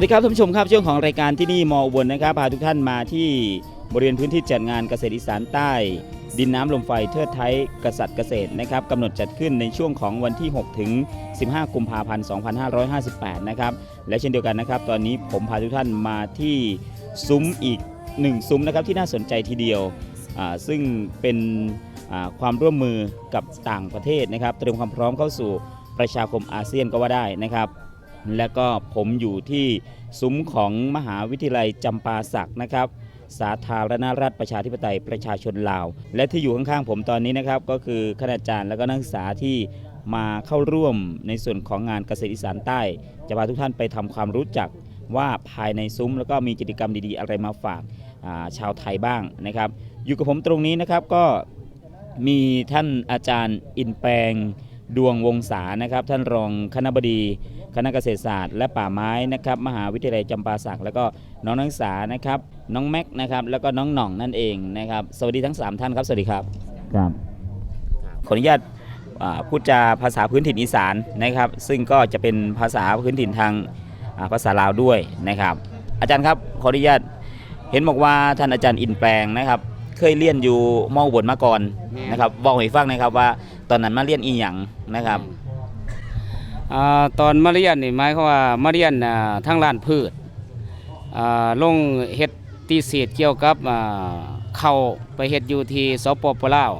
สวัสดีครับท่านผู้ชมครับช่วงของรายการที่นี่มออุบลนะครับพาทุกท่านมาที่บริเวณพื้นที่จัดงานเกษตรอีสานใต้ ดินน้ำลมไฟเทิดไทยกษัตริย์เกษตรนะครับกำหนดจัดขึ้นในช่วงของวันที่ 6 ถึง 15 กุมภาพันธ์ 2558 นะครับและเช่นเดียวกันนะครับตอนนี้ผมพาทุกท่านมาที่ซุ้มอีกหนึ่งซุ้มนะครับที่น่าสนใจทีเดียว ซึ่งเป็นความร่วมมือกับต่างประเทศนะครับเตรียมความพร้อมเข้าสู่ประชาคมอาเซียนก็ว่าได้นะครับ และก็ผมอยู่ที่ซุ้มของมหาวิทยาลัยจำปาสักนะครับ สาธารณรัฐประชาธิปไตยประชาชนลาว และที่อยู่ข้างๆผมตอนนี้นะครับ ก็คือคณาจารย์และก็นักศึกษาที่มาเข้าร่วมในส่วนของงานเกษตรอีสานใต้ จะพาทุกท่านไปทำความรู้จักว่าภายในซุ้มแล้วก็มีกิจกรรมดีๆ อะไรมาฝากาชาวไทยบ้างนะครับ อยู่กับผมตรงนี้นะครับก็มีท่านอาจารย์อินแปลงดวงวงศานะครับ ท่านรองคณบดี คณะเกษตรศาสตร์และป่าไม้นะครับมหาวิทยาลัยจำปาสักแล้วก็น้องนักศึกษานะครับน้องแม็กนะครับแล้วก็น้องหน่องนั่นเองนะครับสวัสดีทั้ง 3 ท่านครับสวัสดีครับครับขออนุญาตอ่าพูดจาภาษาพื้นถิ่นอีสานนะครับ ซึ่งก็จะเป็นภาษาพื้นถิ่นทางอ่าภาษาลาวด้วยนะครับ อาจารย์ครับขออนุญาตเห็นบอกว่าท่านอาจารย์อินแปลงนะครับ เคยเรียนอยู่มอบนมาก่อนแม่นนะครับบอกให้ฟังนะครับว่าตอนนั้นมาเรียนอีหยังนะครับอ่า ตอนมาเรียนนี่หมายความว่ามาเรียนอ่าทางร้านพืชลงเฮ็ดตีเศษเกี่ยวกับเข้าไปเฮ็ดอยู่ที่สปปลาว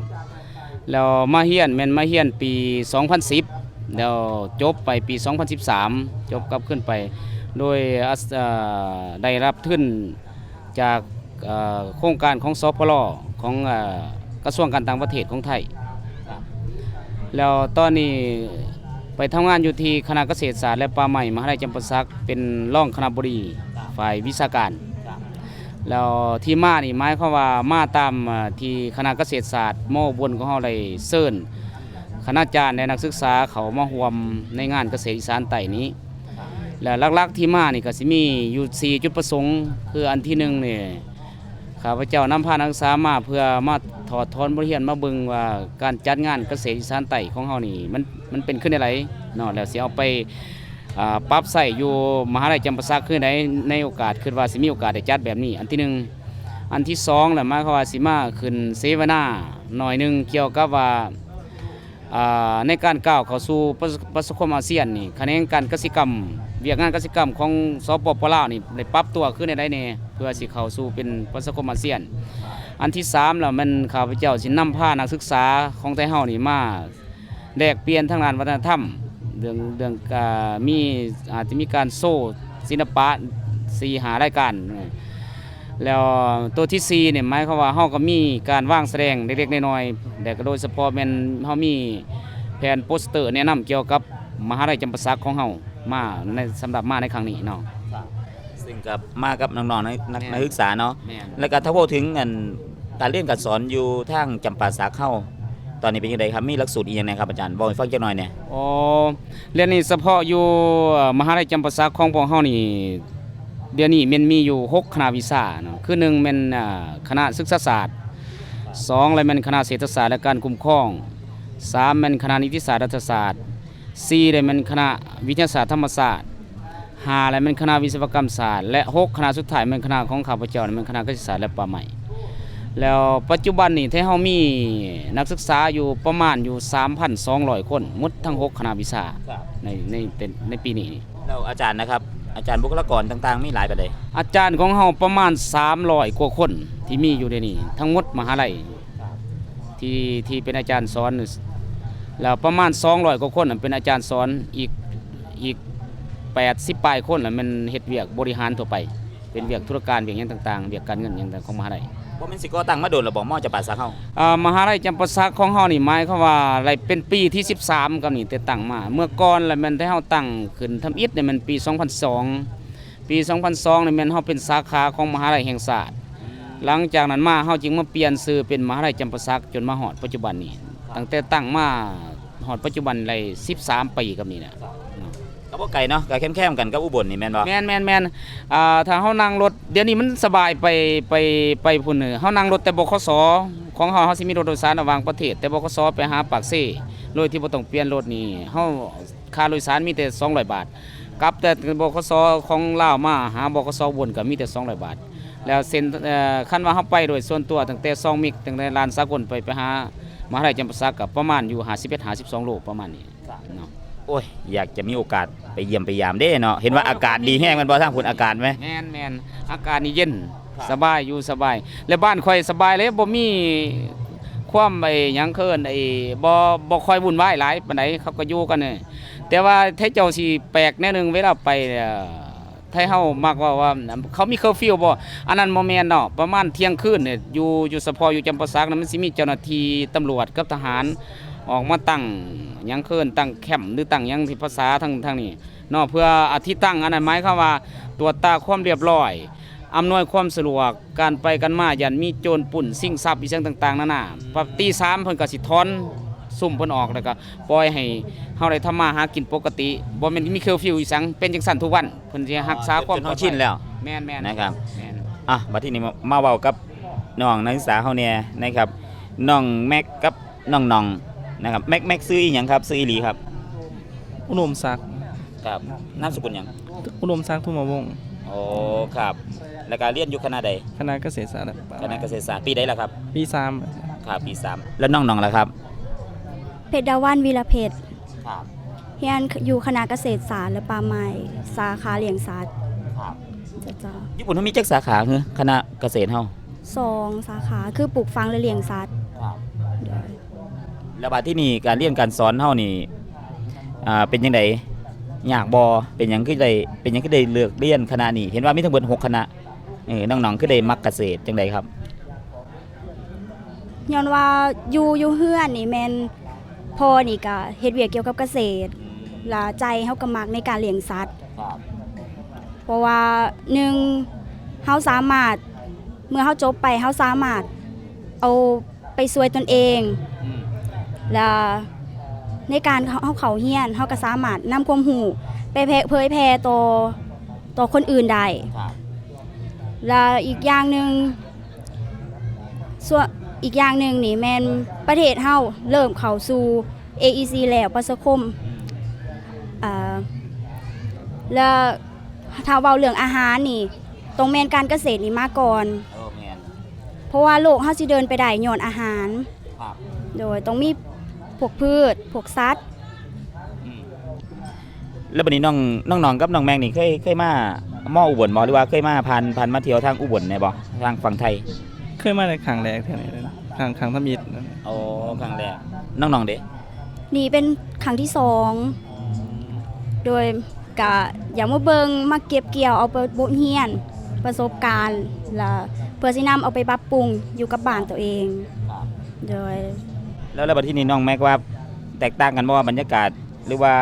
แล้วมาเฮียนแม่นมาเฮียนปี 2010แล้วจบไปปี 2013 จบกลับขึ้นไป โดยได้รับทุนจากโครงการของสปลของอกระทรวงการต่างประเทศของไทยแล้วตอนนี้ ไปทำงานอยู่ที่คณะเกษตรศาสตร์และป่าไม้มหาวิทยาลัยจำปาสักเป็นรองคณะบดีฝ่ายวิชาการแล้วที่มานี่หมายความว่ามาตามที่คณะเกษตรศาสตร์มอบนของเฮาได้เซิญคณาจารย์และนักศึกษาเขามาร่วมในงานเกษตรอีสานใต้นี้ และหลักๆที่มานี่ก็สิมีอยู่4จุดประสงค์ คืออันที่หนึ่งนี่ ข้าพเจ้านำพานักศึกษามาเพื่อมาถอดถอนบทเรียนมาเบิ่งว่าการจัดงานเกษตรอีสานใต้ของเฮานี่มันมันเป็นขึ้นได้ไรเนาะแล้วสิเอาไปปรับใส่อยู่มหาลัยจำปาสักขึ้นได้ในโอกาสคิดว่าสิมีโอกาสได้จัดแบบนี้ อันที่หนึ่งอันที่สองแหละมาเขาว่าสิมาขึ้นเซวนาหน่อยหนึงเกี่ยวกับว่า ในการก้าวเข้าสู่ประสบความอาเซียนนี่คะแนนการกสิกรรม เวียกงานกสิกรรมของสปปลาวนี่ได้ปรับตัวขึ้นในได้แน่เพื่อสิเข้าสู่เป็นประสบความอาเซียน อันที่สามแล้วมันข้าพเจ้าสินำพานักศึกษาของไทยเฮานี่มาแลกเปลี่ยนทางด้านวัฒนธรรมเรื่องเรื่องมีอาจจะมีการโซ่ศิลปะสีหารายการ แล้วตัวที่สี่เนี่ยหมายความว่าเฮาก็มีการว่างแสดงเล็กๆน้อยๆแต่ก็โดยเฉพาะแม่นเฮามีแผนโปสเตอร์แนะนำเกี่ยวกับมหาวิทยาลัยจำปาสักของเฮามาในสำหรับมาในครั้งนี้เนาะซึ่งกับมากับน้องๆนักนักแม่นนักศึกษาเนาะแม่นแล้วก็ถ้าพูดถึงอันการเรียนการสอนอยู่ทางจำปาสักเข้าตอนนี้เป็นยังไงครับมีหลักสูตรอีกอย่างไรครับอาจารย์บอกให้ฟังจักหน่อยเนี่ยอ๋อเรียนนี่เฉพาะอยู่เอ่อมหาวิทยาลัยจำปาสักของพวกเฮานี่ เดี๋ยวนี้มันมีอยู่หกคณะวิชาเนาะคือหนึ่งแม่นอ่าคณะศึกษาศาสตร์สองเลยแม่นคณะเศรษฐศาสตร์และการคุ้มครองสามแม่นคณะนิติศาสตร์รัฐศาสตร์สี่เลยแม่นคณะวิทยาศาสตร์ธรรมศาสตร์ห้าเลยแม่นคณะวิศวกรรมศาสตร์และหกคณะสุดท้ายแม่นคณะของข้าพเจ้านี่แม่นคณะเกษตรศาสตร์และป่าไม้แล้วปัจจุบันนี่ที่เฮามีนักศึกษาอยู่ประมาณอยู่ 3,200 คนหมดทั้งหกคณะวิชาในในเป็นในปีนี้นี่แล้วอาจารย์นะครับ อาจารย์บุคลากรต่างๆ มีหลายประเด็อาจารย์ของเฮาประมาณ 300 กว่าคนที่มีอยู่ในนี้ทั้งหมดมหาลัยที่ที่เป็นอาจารย์สอนแล้วประมาณ 200 กว่าคนน่ะเป็นอาจารย์สอนอีกอีก 80ปลายคนน่ะมันเฮ็ดเวียกบริหารทั่วไป เป็นเวียกธุรการเวียกหยังต่างๆเวียกการเงินหยังต่างของมหาลัย ว่ามันสิก็ตั้งมาโดนระบอกมอจำปาสักเขาอ่ามหาลัยจำปาสักของเฮานี่หมายความว่าอะไรเป็นปีที่ 13กับนี่แต่ตั้งมา เมื่อก่อนแล้วมันได้เฮาตั้งขึ้นทำอิฐเนี่ยมันปี 2002 ปี 2002นี่แม่นเฮาเป็นสาขาของมหาลัยแห่งศาสตร์ หลังจากนั้นมาเฮาจึงมาเปลี่ยนชื่อเป็นมหาลัยจำปาสักจนมาฮอดปัจจุบันนี้ตั้งแต่ตั้งมาฮอดปัจจุบันเลย13ปีกับนี่นะ ก็บ่ไกลเนาะก็แคมๆกันกับอุบลนี่แม่นบ่แม่นแมนแมนอ่าถ้าเฮานั่งรถ เดี๋ยวนี้มันสบายไปไปไปพุ่นเนอเฮานั่งรถแต่บขสของเฮาเฮาสิมีรถโดยสารระหว่างประเทศ แต่บขสไปหาปากเซ่โดยที่บ่ต้องเปลี่ยนรถนี่เฮาค่าโดยสารมีแต่200บาทกลับแต่บกสของลาวมาหาบกสบนก็มีแต่200บาท แล้วเซ็นเอ่อคันว่าเฮาไปโดยส่วนตัวตั้งแต่2มิกตั้งแต่ลานสากลไปไปหามหาวิทยาลัยจำปาสักก็ประมาณอยู่51 52โลประมาณนี้เนาะ อ้ยอยากจะมีโอกาสไปเยี่ยมไปยามเด้เนาะเห็นว่าอากาศดีแห้งมันบ่ทางคุณอากาศไหม แม่นแม่นอากาศนี่เย็นครับ สบายอยู่สบาย และบ้านค่อยสบายเลยบ่มีความไอ้หยังเคินไอ้บ่บ่ค่อยวุ่นวายหลายปานใดเขาก็อยู่กันเนี่ยแต่ว่าไทเจ้าสิแปลกแน่หนึงเวลาไปเนี่ยไทเฮามักว่าว่าเขามีเคอร์ฟิวบ่อันนั้นบ่แม่นเนาะประมาณเที่ยงคืนเนี่ยอยู่อยู่เฉพาะอยู่จำปาสักนั้นมันสิมีเจ้าหน้าที่ตำรวจกับทหาร ออกมาตั้งหยังเคินตั้งแคมป์หรือตั้งหยังที่ภาษาทางทางนี้เนาะเพื่ออาทิตั้งอันนั้นหมายความว่าตรวจตาความเรียบร้อยอำนวยความสะดวกการไปกันมายันมีโจรปุ่นสิ่งทรัพย์อีสิ่งต่างๆนานาปกตีสามเพิ่นก็สิถอนซุ่มเพิ่นออกแล้วก็ปล่อยให้เฮาได้ทำมาหากินปกติบ่แม่นมีเคอร์ฟิวอีสังเป็นจังซั่นทุกวันเพิ่นสิรักษาความจนเฮาชินแล้วแม่นๆนะครับแม่นอะบัดทีนี้มามาเว้ากับน้องนักศึกษาเฮาเนี่ยนะครับน้องแม็กกับน้องนอง นะครับแม็กแม็กซื้ออีหยังครับซื้ออีหลีครับอุดมศักดิ์ครับนามสกุลหยังอุดมศักดิ์ทุ่มวงศ์โอ้ครับ แล้วก็เรียนอยู่คณะใดคณะเกษตรศาสตร์คณะเกษตรศาสตร์ปีใดล่ะครับปีสามครับปีสามแล้วน้องนองล่ะครับเพชรดาวันวีรเพชรครับเฮียนอยู่คณะเกษตรศาสตร์และป่าไม้สาขาเลี้ยงสัตว์ครับจะจ้าญี่ปุ่นเฮามีจักสาขาคือคณะเกษตรเฮาสองสาขาคือปลูกฝังและเลี้ยงสัตว์ครับโดย แล้วบัดที่นี่การเรียนการสอนเฮานี่อ่าเป็นจังไดยากบ่เป็นหยังคือได้เป็นหยังคือได้เลือกเรียนคณะนี้ เห็นว่ามีทั้งเบิด6คณะเออน้องๆคือได้มักเกษตรจังไดครับ ย้อนว่าอยู่อยู่เฮือนนี่แมนพ่อนี่ก็เฮ็ดเวียกเกี่ยวกับเกษตรแลาใจเฮาก็มักในการเลี้ยงสัตว์ ครับเพราะว่าหนึ่งเฮาสามารถเมื่อเฮาจบไปเฮาสามารถเอาไปช่วยตนเอง อืม และในการเขาเขาเขาเฮียนเขาก็สามารถนำความหูไปแพร่เผยแพร่ต่อต่อคนอื่นได้ครับและอีกอย่างหนึ่งส่วนอีกอย่างหนึ่งนี่แมนประเทศเฮาเริ่มเข้าสู่ AEC แล้วประสคมอ่าแล้วถ้าเว้าเรื่องอาหารนี่ตรงแมนการเกษตรนี่มาก่อน โอ้แม่นเพราะว่าโลกเฮาสิเดินไปได้ย้อนอาหาร ครับ โดยต้องมี พวกพืช พวกสัตว์อืมแล้วบัดนี้น้องน้องๆกับน้องแมงนี่เคยเคยมามออุบลบ่หรือว่าเคยมาผ่านผ่านมาเที่ยวทางอุบลแน่บ่ทางฝั่งไทย เคยมาในครั้งแรกเท่านี้เลยนะครั้งครั้งทมิตรนะโอ้ครั้งแรกน้องๆเด้นี่เป็นครั้งที่สองโดยกะอย่ามาเบิงมาเก็บเกี่ยวเอาไปบทเรียนประสบการณ์และเพื่อสินำเอาไปปรับปรุงอยู่กับบ้านตัวเองครับโดย แล้วแล้วบัดที่นี่น้องแม็กว่าแตกต่างกันบ่ว่าบรรยากาศหรือว่า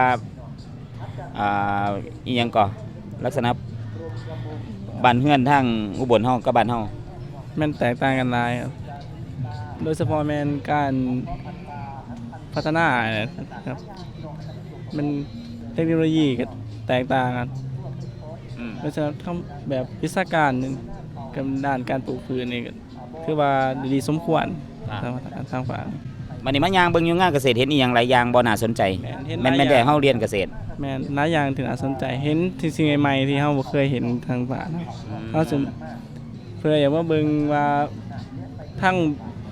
อ่าอีหยังก่อลักษณะบ้านเฮือนทางอุบลเฮากับบ้านเฮาแมันแตกต่างกันหลายครับ โดยเฉพาะแมนการพัฒนานะครับ มันเทคโนโลยีก็แตกต่างกันอืมโดยเฉพาะทำแบบวิชาการหนึ่งกับด้านการปลูกพืชนี่ก็คือว่าดีสมควรทางทางฝ่าย บัดนี้มายางเบิ่งอยู่งานเกษตรเห็นอีหยังหลายอย่างบ่น่าสนใจแม่นเห็นหแม่ลายนแม่นอแต่ย่าง เฮาเรียนเกษตร แม่นหลายอย่างถึงน่าสนใจเห็นสิ่งใหม่ๆที่เราบ่เคยเห็นทางฝ่ายเราจะเพื่ออย่างว่าเบิ่งว่าทั้ง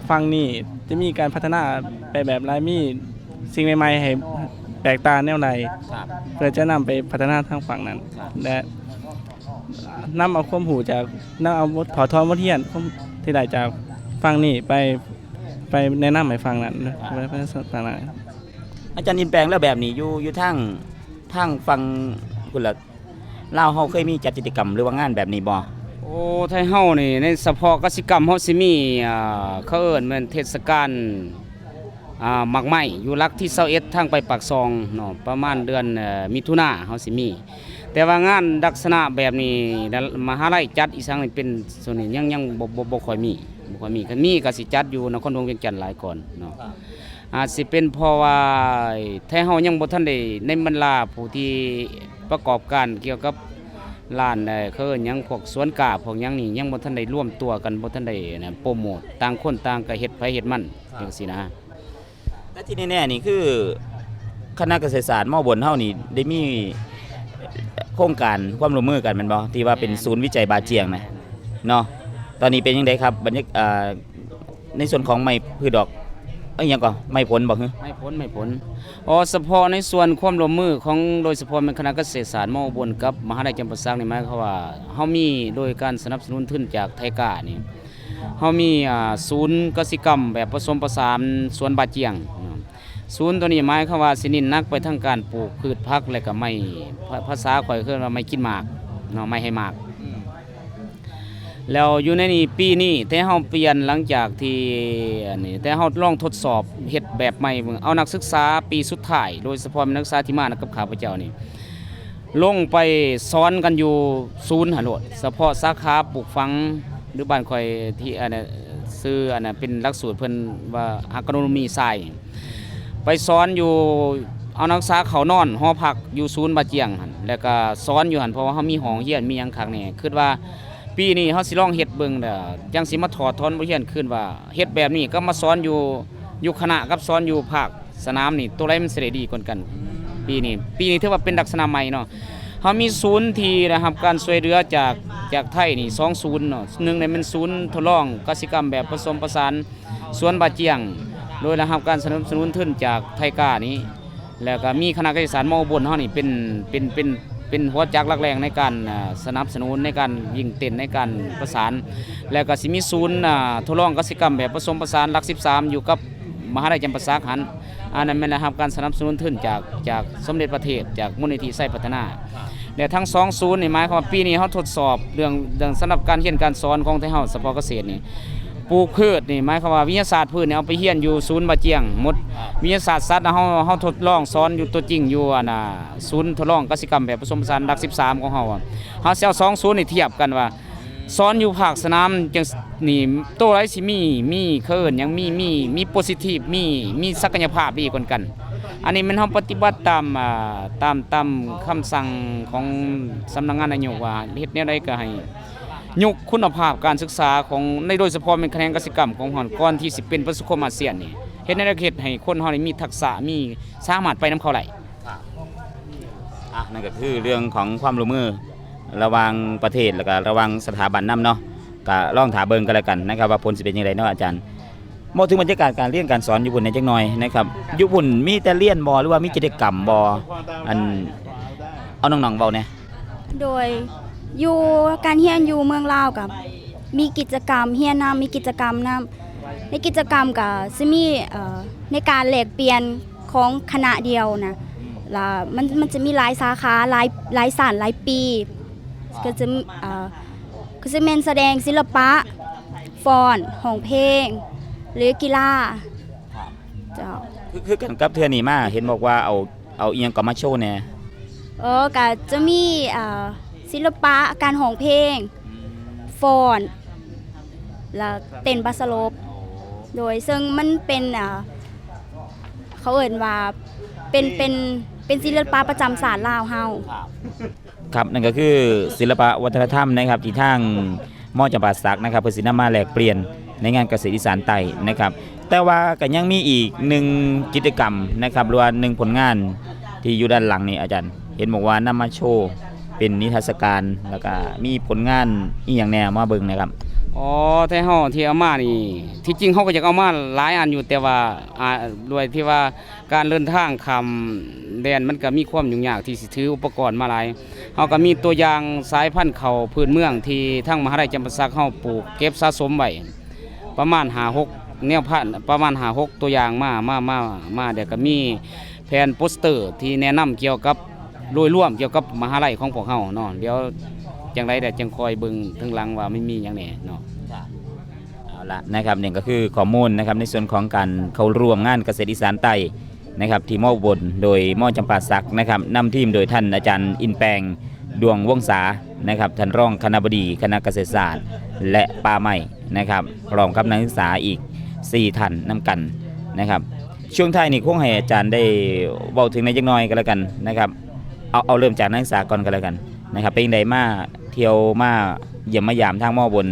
ฟังนี่จะมีการพัฒนาไปแบบไรมีสิ่งใหม่ๆให้แปลกตาแนวใดครับเพื่อจะนำไปพัฒนาทางฝั่งนั้นครับและนำเอาความหูจากนำเอาบทถอดทอนบทเรียนความที่ได้จากฟังนี่ไป ไปแนะนำให้ฟังนั้นไปไปฝั่งนั้นอาจารย์ยินแปลงแล้วแบบนี้อยู่อยู่ทางทางฝั่งคุณล่ะลาวเฮาเคยมีจัดกิจกรรมหรือว่างานแบบนี้บ่โอ้ไทยเฮานี่ในเฉพาะกสิกรรมเฮาสิมีอ่าเขาเอิ้นแม่นเทศกาลอ่าหมักไหม้อยู่ลักที่21ทางไปปากซองเนาะประมาณเดือนเอ่อมิถุนาเฮาสิมี แต่ว่างานลักษณะแบบนี้แล้วมหาลัยจัดอีสังนี่เป็นส่วนนี้ยังยังบ่บ่บ่ค่อยมี บ่ค่อยมีคันมีก็สิจัดอยู่นครหลวงเวียงจันทน์หลายก่อนเนาะอาจสิเป็นเพราะว่าไทยเฮายังบ่ทันได้ในบรรดาผู้ที่ประกอบการเกี่ยวกับร้านเอ่อเขาเอิ้นหยังพวกสวนกาพวกหยังนี่ยังบ่ทันได้ร่วมตัวกันบ่ทันได้นะโปรโมทต่างคนต่างก็เฮ็ดไผเฮ็ดมันจังซี่นะแต่ที่แน่ๆนี่คือคณะเกษตรศาสตร์มอบนเฮานี่ได้มีโครงการความร่วมมือกันแมันบ่ที่ว่าเป็นศูนย์วิจัยบาเจียงนะเนาะ ตอนนี้เป็นยังไงครับบรรยากาศในส่วนของไม้พืชดอกเอ้ยยังก่อนไม้ผลบ่ฮึไม่พ้นไม่พ้นอ๋อเฉพาะในส่วนความร่วมมือของโดยเฉพาะเป็นคณะเกษตรศาสตร์มอบลกับมหาวิทยาลัยจำปาสักนี่หมายความว่าเฮามีโดยการสนับสนุนทุนจากไทกานี่เฮามีอ่าศูนย์กสิกรรมแบบผสมผสานสวนบาเจียง ศูนย์ตัวนี้หมายความว่าสินินนักไปทางการปลูกพืชผักและก็ไม่ภาภาษาข่อยคือว่าไม่กินหมากเนาะไม่ให้หมาก แล้วอยู่ในนี้ปีนี้แต่เฮาเปลี่ยนหลังจากที่อันนี้แต่เฮาลองทดสอบเฮ็ดแบบใหม่เบิ่งเอานักศึกษาปีสุดท้ายโดยเฉพาะนักศึกษาที่มากับข้าพเจ้านี่ลงไปสอนกันอยู่ศูนย์หนโลดเฉพาะสาขาปลูกฝังหรือบ้านข่อยที่อันนั้ซื้ออันนั้เป็นหลักสูตรเพิ่นว่าอากโนมีไซไปสอนอยู่เอานักศึกษาเขานอนหอพักอยู่ศูนย์บาเจียงหั่นแล้วก็สอนอยู่หั่นเพราะว่าเฮามีห้องเรียนมีหยังคักนี่คิดว่า ปีนี้เฮาสิลองเฮ็ดเบิ่งเด้อจังสิมาถอดถอนบทเรียนขึ้นว่าเฮ็ดแบบนี้ก็มาสอนอยู่อยู่คณะกับสอนอยู่ภาคสนามนี่ตัวไรมันสิได้ดีกว่ากันปีนี้ปีนี้ถือว่าเป็นลักษณะใหม่เนาะเฮามีศูนย์ที่นะครับการช่วยเหลือจากจากไทยนี่สองศูนย์เนาะหนึ่งในเป็นศูนย์ทดลองกสิกรรมแบบผสมผสานสวนบาเจียง โดยนะครับการสนับสนุนทุนจากไทยกานี้ แล้วก็มีคณะกรรมการมอบนเฮานี่เป็นเป็นเป็น เป็นหัวจักรลักแรงในการสนับสนุนในการยิงเต้นในการประสาน แล้วก็สิมีศูนย์ทดลองกสิกรรมแบบผสมผสานหลัก 13 อยู่กับมหาวิทยาลัยจำปาสักหันอันนั้นแม่นนะครับการสนับสนุนทุนจากจากสมเด็จพระเทพจากมูลนิธิไส้พัฒนาเดี๋ยวทั้งสองศูนย์นี่หมายความว่าปีนี้เขาทดสอบเรื่องเรื่องสำหรับการเรียนการสอนของไทยเฮาเฉพาะเกษตรนี่ ปลูกพืชนี่หมายความว่าวิทยาศาสตร์พืชเนี่ยเอาไปเรียนอยู่ศูนย์บาเจียงหมดวิทยาศาสตร์สัตว์น่ะเฮาเฮาทดลองสอนอยู่ตัวจริงอยู่อันน่ะศูนย์ทดลองกสิกรรมแบบผสมผสานหลัก 13 ของเฮาอะเฮาสิเอาสองศูนย์นี่เทียบกันว่าสอนอยู่ภาคสนามจังนี่ตัวไรสิมีมีเคินหยังมีมีมีโพซิทีฟมีมีศักยภาพดีกว่ากัน อันนี้มันเฮาปฏิบัติตามอ่าตามตามคำสั่งของสำนักงานนายกว่าเฮ็ดแนวใดก็ให้ ยกคุณภาพการศึกษาของในโดยเฉพาะเป็นคะแนนกสิกรรมของหอนก่อนที่สิเป็นประสบคมอาเซียนนี่เฮ็ดในประเทศให้คนเฮานี่มีทักษะมีสามารถไปนํเขาไหลอะนั่นก็คือเรื่องของความร่วมมือระหว่างประเทศแล้วก็ระหว่างสถาบันนํเนาะก็ลองถาเบิ่งกันแล้วกันนะครับว่าผลสิเป็นยังไงเนาะอาจารย์มองถึงบรรยากาศการเรียนการสอนญี่ปุ่นในจักหน่อยนะครับญี่ปุ่นมีแต่เรียนบ่หรือว่ามีกิจกรรมบ่อันเอาน้องๆเว้าแหน่โดย อยู่การเฮียนอยู่เมืองลาวกับมีกิจกรรมเฮียนนำมีกิจกรรมนำในกิจกรรมกับจะมีเอ่อในการแลกเปลี่ยนของคณะเดียวนะแล้วมันมันจะมีหลายสาขาหลายหลายสานหลายปี ก็จะเอ่อก็จะเป็นแสดงศิลปะฟ้อนห้องเพลง หรือกีฬาเจ้าคือคือกันกับเทื่อนี้มาเห็นบอกว่าเอาเอาอีหยังก็มาโชว์แหน่เออก็จะมีเอ่อ ศิลปะการห้องเพลงฟ้อนแล้วเต้นบัสโลปโดยซึ่งมันเป็นอ่าเขาเอ่นว่าเป็นเป็นเป็นศิลปะประจำศาสตร์ลาวเฮา ครับนั่นก็คือศิลปะวัฒนธรรมนะครับที่ทางมอจำปาสักนะครับเพื่อสินำมาแลกเปลี่ยนในงานเกษตรอีสานใต้นะครับ แต่ว่าก็ยังมีอีกหนึ่งกิจกรรมนะครับหรือว่าหนึ่งผลงานที่อยู่ด้านหลังนี่อาจารย์ เห็นบอกว่านำมาโชว์ เป็นนิทรรศการแล้วก็มีผลงานอีหยังแนวมาเบิ่งนะครับ อ๋อไทยเฮาที่เอามานี่ ที่จริงเฮาก็อยากเอามาหลายอันอยู่แต่ว่าอ่าด้วยที่ว่าการเดินทางคำแดนมันก็มีความยุ่งยากที่สิถืออุปกรณ์มาหลายเฮาก็มีตัวอย่างสายพันธุ์เขาพื้นเมืองที่ทั้งมหาวิทยาลัยจำปาสักเฮาปลูกเก็บสะสมไว้ประมาณหาหกแนวพันธุ์ประมาณหาหกตัวอย่างมามามามาเดี๋ยวก็มีแผ่นโปสเตอร์ที่แนะนำเกี่ยวกับ โดยร่วมเกี่ยวกับมหาลัยของพวกเฮาเนาะเดี๋ยวจังไรเดี๋ยวจังคอยเบิ่งถึงหลังว่าไม่มีอย่างแหน่เนาะ เอาละนะครับนี่ก็คือข้อมูลนะครับในส่วนของการเข้าร่วมงานเกษตรอีสานใต้นะครับที่มอบนโดยมอจำปาสักนะครับนำทีมโดยท่านอาจารย์อินแปงดวงวงศานะครับท่านรองคณบดีคณะเกษตรศาสตร์ และป่าไม้นะครับร้อมกับนักศึกษาอีก 4 ท่านนำกันนะครับ ช่วงท้ายนี่คงให้อาจารย์ได้เบาถึงในจักหน่อยกันแล้วกันนะครับ เอาเอาเริ่มจากนักศึกษาก่อนกันแล้วกันนะครับเป็นไดมาเที่ยวมาเยี่ยมมายามทางมอบน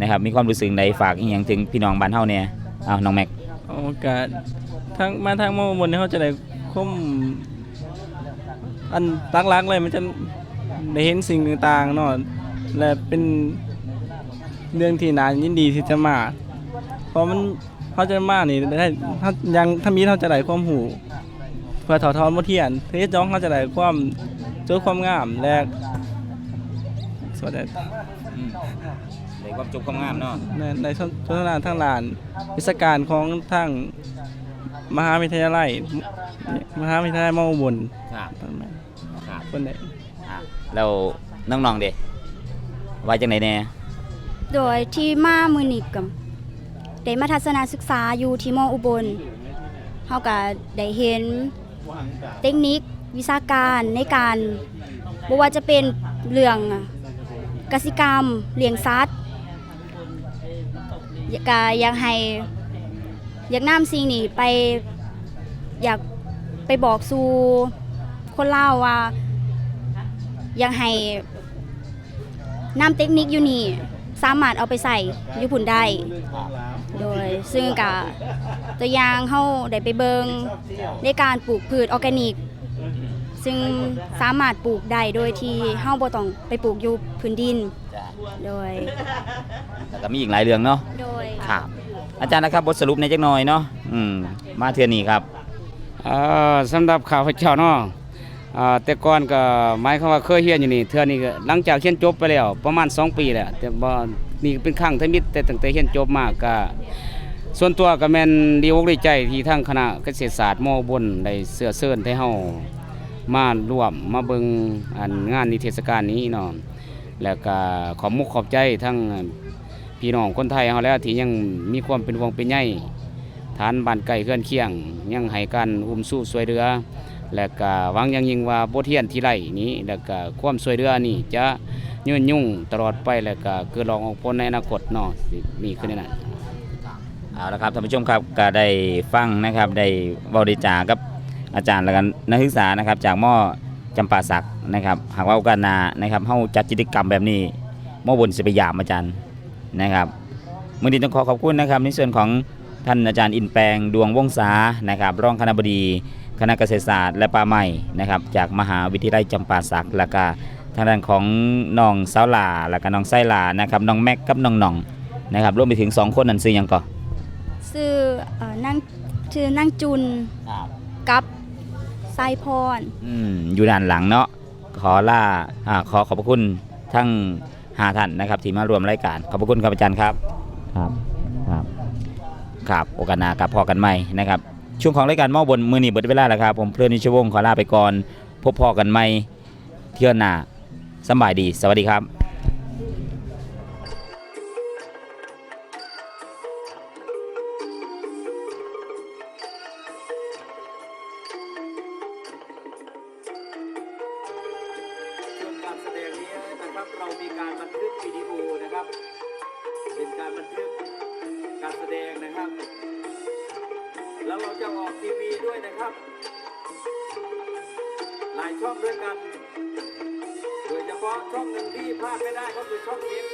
นะครับมีความรู้สึกใดฝากอีกอย่างถึงพี่น้องบ้านเฮาเนี่ยเอาน้องแม็กโอกาสทางมาทางมอบนนี่เขาจะได้คมอันลักๆเลยมันจะได้เห็นสิ่งต่างๆเนาะและเป็นเรื่องที่น่ายินดีที่จะมา เพราะมันเขาจะมานี่ได้ถ้ายังถ้ามีเขาจะได้ความหู เพื่อถอดทอนบ่เทียนเพื่อจ้องเขาจะได้ความเจอความงามและสวัสดีอืมในความจุความงามเนาะในในชนชนทางลานวิศการของทางมหาวิทยาลัยมหาวิทยาลัยมออุบลครับครับคนไหนอะแล้วน้องๆเด้ว่าจังไดแน่โดยที่มามือนิกกับได้มาทัศนศึกษาอยู่ที่มออุบลเฮาก็ได้เห็น เทคนิควิชาการในการบ่ว่าจะเป็นเรื่องกสิกรรมเลี้ยงสัตว์อยากก็อยากให้อยากนำสิ่งนี้ไปอยากไปบอกสู่คนเล่าว่าอยากให้นำเทคนิคอยู่นี่สามารถเอาไปใส่อยุพุ่นได้ โดยซึ่งกับตัวอย่างเฮาได้ไปเบิงในการปลูกพืชออร์แกนิก ซึ่งสามารถปลูกได้โดยที่เฮาบ่ต้องไปปลูกอยู่พื้นดิน จ้ะโดย แล้วก็มีอีกหลายเรื่องเนาะโดย ครับอาจารย์นะครับบทสรุปในจักหน่อยเนาะอืมมาเทื่อนี้ครับ เอ่อสำหรับข้าพเจ้าเนาะอ่าแต่ก่อนก็หมายความว่าเคยเรียนอยู่นี่เทื่อนี้ก็หลังจากเรียนจบไปแล้วประมาณ 2 ปีแล้วแต่บ่ นี่เป็นครั้งทมิตรแต่ตั้งแต่เรียนจบมาก็ส่วนตัวก็แม่นดีอกดีใจที่ทางคณะเกษตรศาสตร์มอบนได้เสื้อเชิญให้เฮามาร่วมมาเบิ่งอันงานนิเทศกาลนี้เนาะแล้วก็ขอบมุกขอบใจทั้งพี่น้องคนไทยเฮาแล้วที่ยังมีความเป็นวงเป็นใยฐานบ้านไก่เคลื่อนเคียง ยังให้การอุ้มสู้ช่วยเหลือ และก็หวังยังยิ่งว่าบทเรียนที่ไรนี้แล้วก็ความช่วยเหลือนี่จะยืนยุ่งตลอดไปแล้วก็เกิดรองออกผลในอนาคตเนาะมีขึ้นนนั้นเอาละครับท่านผู้ชมครับก็ได้ฟังนะครับได้บริจาคกับอาจารย์และกันนักศึกษานะครับ จากมอจำปาสักนะครับ หากว่าโอกาสหนานะครับเฮาจัดกิจกรรมแบบนี้มอบนสิไปยามอาจารย์นะครับมื่อนี้ต้องขอขอบคุณนะครับในส่วนของท่านอาจารย์อินแปลงดวงวงศานะครับ รองคณบดี คณะเกษตรศาสตร์และป่าไม้นะครับจากมหาวิทยาลัยจำปาสักและก็ทางด้านของน้องสาวหลาและก็น้องไส้หลานะครับน้องแม็กกับน้องหน่องนะครับรวมไปถึงสองคนนั้นซื้อหยังก่อนชื่อเอ่อนั่งชื่อนั่งจุนกับไซพร อืมอยู่ด้านหลังเนาะขอล่าอ่าขอขอบพระคุณทั้งหาท่านนะครับที่มารวมรายการขอบพระคุณครับอาจารย์ครับ ครับ ครับ ครับ โอกาสหน้ากับพอกันใหม่นะครับ ช่วงของรายการมอบนมือนีเบิดเวลาแล้วครับผมเพลินนิชวงศ์ขอลาไปก่อน พบพอกันใหม่เที่ยวหน้าสบายดี สวัสดีครับ แล้วเราจะออกทีวีด้วยนะครับ หลายช่องด้วยกัน โดยเฉพาะช่องหนึ่งที่พลาดไม่ได้ก็คือช่องเอ็กนะครับ